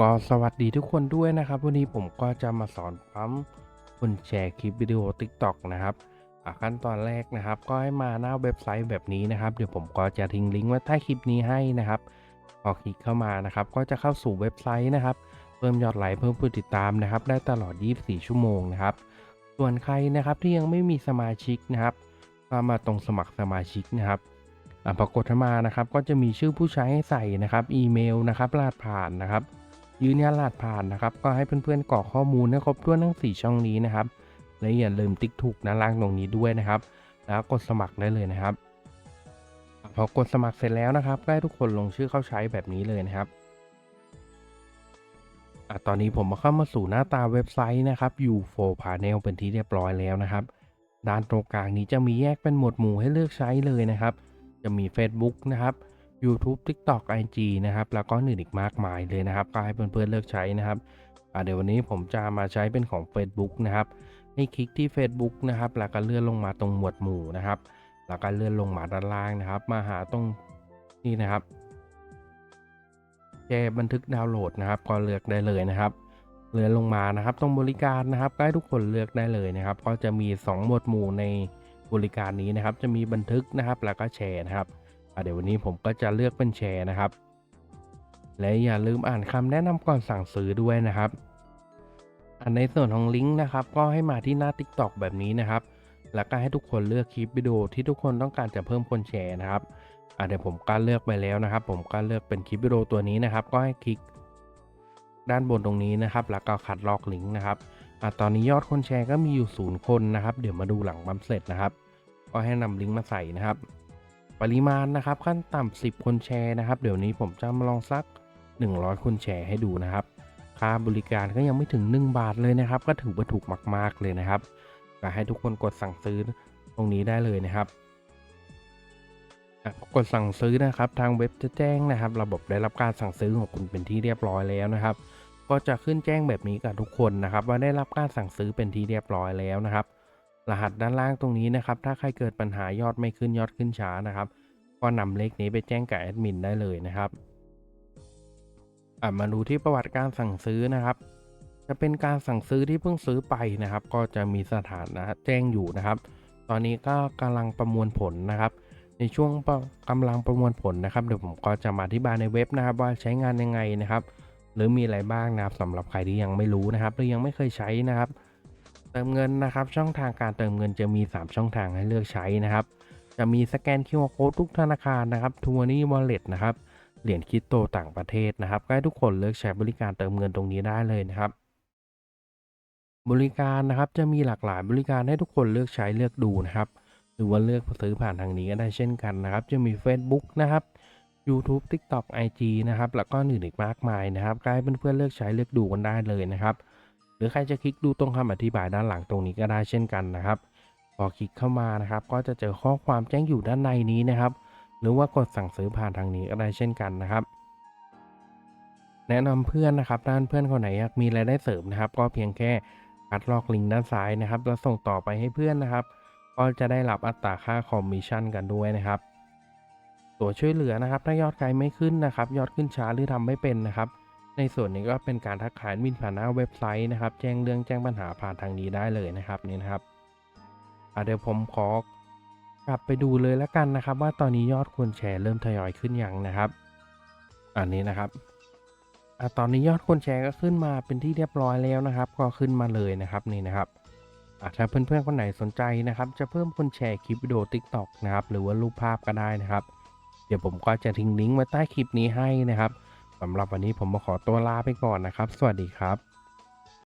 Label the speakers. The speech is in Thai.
Speaker 1: ก็สวัสดีทุกคนด้วยนะครับ วันนี้ผมก็จะมาสอนปั๊มคนแชร์คลิปวิดีโอ TikTok นะครับขั้นตอนแรกนะครับ ก็ให้มาหน้าเว็บไซต์แบบนี้นะครับ เดี๋ยวผมก็จะทิ้งลิงก์ไว้ใต้คลิปนี้ให้นะครับพอคลิกเข้ามานะครับ ก็จะเข้าสู่เว็บไซต์นะครับ เพิ่มยอดไลค์เพิ่มผู้ติดตามนะครับ ได้ตลอด 24 ชั่วโมงนะครับ ส่วนใครนะครับที่ยังไม่มีสมาชิกนะครับก็มาตรงสมัครสมาชิกนะครับอะพอกดเข้ามานะครับ ก็จะมีชื่อผู้ใช้ให้ใส่นะครับ อีเมลนะครับรหัสผ่านนะครับ ยืนยันรหัสผ่านนะครับ ก็ให้เพื่อนๆกรอกข้อมูลให้ครบถ้วนทั้ง 4 ช่องนี้นะครับ และอย่าลืมติ๊กถูกด้านล่างตรงนี้ด้วยนะครับ แล้วกดสมัครได้เลยนะครับ พอกดสมัครเสร็จแล้วนะครับก็ให้ทุกคนลงชื่อเข้าใช้แบบนี้เลยนะครับอตอนนี้ผมมาเข้ามาสู่หน้าตาเว็บไซต์นะครับ U4 Panel เป็นที่เรียบร้อยแล้วนะครับ ด้านตรงกลางนี้จะมีแยกเป็นหมวดหมู่ให้เลือกใช้เลยนะครับ จะมี Facebook นะครับ YouTube TikTok IG นะครับ แล้วก็อื่นอีกมากมายเลยนะครับก็ให้เพื่อนๆเลือกใช้นะครับเดี๋ยววันนี้ผมจะมาใช้เป็นของ Facebook นะครับให้คลิกที่ Facebook นะครับ แล้วก็เลื่อนลงมาตรงหมวดหมู่นะครับ แล้วก็เลื่อนลงมาด้านล่างนะครับ มาหาตรงนี่นะครับแชร์บันทึกดาวน์โหลดนะครับ ก็เลือกได้เลยนะครับเลื่อนลงมานะครับ ตรงบริการนะครับก็ให้ทุกคนเลือกได้เลยนะครับ ก็จะมี 2 หมวดหมู่ในบริการนี้นะครับ จะมีบันทึกนะครับ แล้วก็แชร์นะครับ เดี๋ยววันนี้ผมก็จะเลือกเป็นแชร์นะครับ และอย่าลืมอ่านคำแนะนำก่อนสั่งซื้อด้วยนะครับอันในส่วนของลิงก์นะครับก็ให้มาที่หน้า TikTok แบบนี้นะครับ แล้วก็ให้ทุกคนเลือกคลิปวิดีโอที่ทุกคนต้องการจะเพิ่มคนแชร์นะครับอะเดี๋ยวผมก็เลือกไปแล้วนะครับ ผมก็เลือกเป็นคลิปวิดีโอตัวนี้นะครับ ก็ให้คลิกด้านบนตรงนี้นะครับ แล้วก็คัดลอกลิงก์นะครับอะตอนนี้ยอดคนแชร์ก็มีอยู่ศูนย์คนนะครับ เดี๋ยวมาดูหลังบัมเสร็จนะครับ ก็ให้นำลิงก์มาใส่นะครับ ปริมาณนะครับขั้นต่ำ10 คนแชร์นะครับ เดี๋ยวนี้ผมจะมาลองสัก 100 คนแชร์ให้ดูนะครับ ค่าบริการก็ยังไม่ถึง 1 บาทเลยนะครับ ก็ถือว่าถูกมาก ๆเลยนะครับก็ให้ทุกคนกดสั่งซื้อตรงนี้ได้เลยนะครับอะกดสั่งซื้อนะครับ ทางเว็บจะแจ้งนะครับ ระบบได้รับการสั่งซื้อของคุณเป็นที่เรียบร้อยแล้วนะครับ ก็จะขึ้นแจ้งแบบนี้กับทุกคนนะครับ ว่าได้รับการสั่งซื้อเป็นที่เรียบร้อยแล้วนะครับ รหัสด้านล่างตรงนี้นะครับ ถ้าใครเกิดปัญหายอดไม่ขึ้นยอดขึ้นช้านะครับ ก็นำเลขนี้ไปแจ้งกับแอดมินได้เลยนะครับอะมาดูที่ประวัติการสั่งซื้อนะครับ จะเป็นการสั่งซื้อที่เพิ่งซื้อไปนะครับ ก็จะมีสถานะแจ้งอยู่นะครับ ตอนนี้ก็กำลังประมวลผลนะครับในช่วงประกำลังประมวลผลนะครับเดี๋ยวผมก็จะมาอธิบายในเว็บนะครับ ว่าใช้งานยังไงนะครับ หรือมีอะไรบ้างนะครับสำหรับใครที่ยังไม่รู้นะครับหรือยังไม่เคยใช้นะครับ เติมเงินนะครับ ช่องทางการเติมเงินจะมี 3 ช่องทางให้เลือกใช้นะครับ จะมีสแกน QR Code ทุกธนาคารนะครับทัวร์นี่วอลเล็ตนะครับ เหรียญคริปโตต่างประเทศนะครับก็ให้ทุกคนเลือกใช้บริการเติมเงินตรงนี้ได้เลยนะครับ บริการนะครับจะมีหลากหลายบริการให้ทุกคนเลือกใช้เลือกดูนะครับ หรือว่าเลือกซื้อผ่านทางนี้ก็ได้เช่นกันนะครับ จะมี Facebook นะครับ YouTube TikTok IG นะครับ แล้วก็อื่นอีกมากมายนะครับก็ให้เพื่อนๆเลือกใช้เลือกดูกันได้เลยนะครับ รือใครจะคลิกดูตรงคำอธิบายด้านหลังตรงนี้ก็ได้เช่นกันนะครับ พอคลิกเข้ามานะครับ ก็จะเจอข้อความแจ้งอยู่ด้านในนี้นะครับ หรือว่ากดสั่งซื้อผ่านทางนี้ก็ได้เช่นกันนะครับ แนะนำเพื่อนนะครับด้านเพื่อนคนไหนอยากมีรายได้เสริมนะครับ ก็เพียงแค่คัดลอกลิงก์ด้านซ้ายนะครับ แล้วส่งต่อไปให้เพื่อนนะครับ ก็จะได้รับอัตราค่าคอมมิชชั่นกันด้วยนะครับ ตัวช่วยเหลือนะครับ ถ้ายอดขายไม่ขึ้นนะครับ ยอดขึ้นช้าหรือทำไม่เป็นนะครับ ในส่วนนี้ก็เป็นการทักขายมินผ่านหน้าเว็บไซต์นะครับ แจ้งเรื่องแจ้งปัญหาผ่านทางนี้ได้เลยนะครับนี่นะครับเดี๋ยวผมขอกลับไปดูเลยแล้วกันนะครับ ว่าตอนนี้ยอดคนแชร์เริ่มทยอยขึ้นยังนะครับ อันนี้นะครับอะตอนนี้ยอดคนแชร์ก็ขึ้นมาเป็นที่เรียบร้อยแล้วนะครับ ก็ขึ้นมาเลยนะครับนี่นะครับถ้าเพื่อนๆคนไหนสนใจนะครับ จะเพิ่มคนแชร์คลิปวิดีโอ TikTok นะครับหรือว่ารูปภาพก็ได้นะครับ เดี๋ยวผมก็จะทิ้งลิงก์ไว้ใต้คลิปนี้ให้นะครับ สำหรับวันนี้ผมมาขอตัวลาไปก่อนนะครับ สวัสดีครับ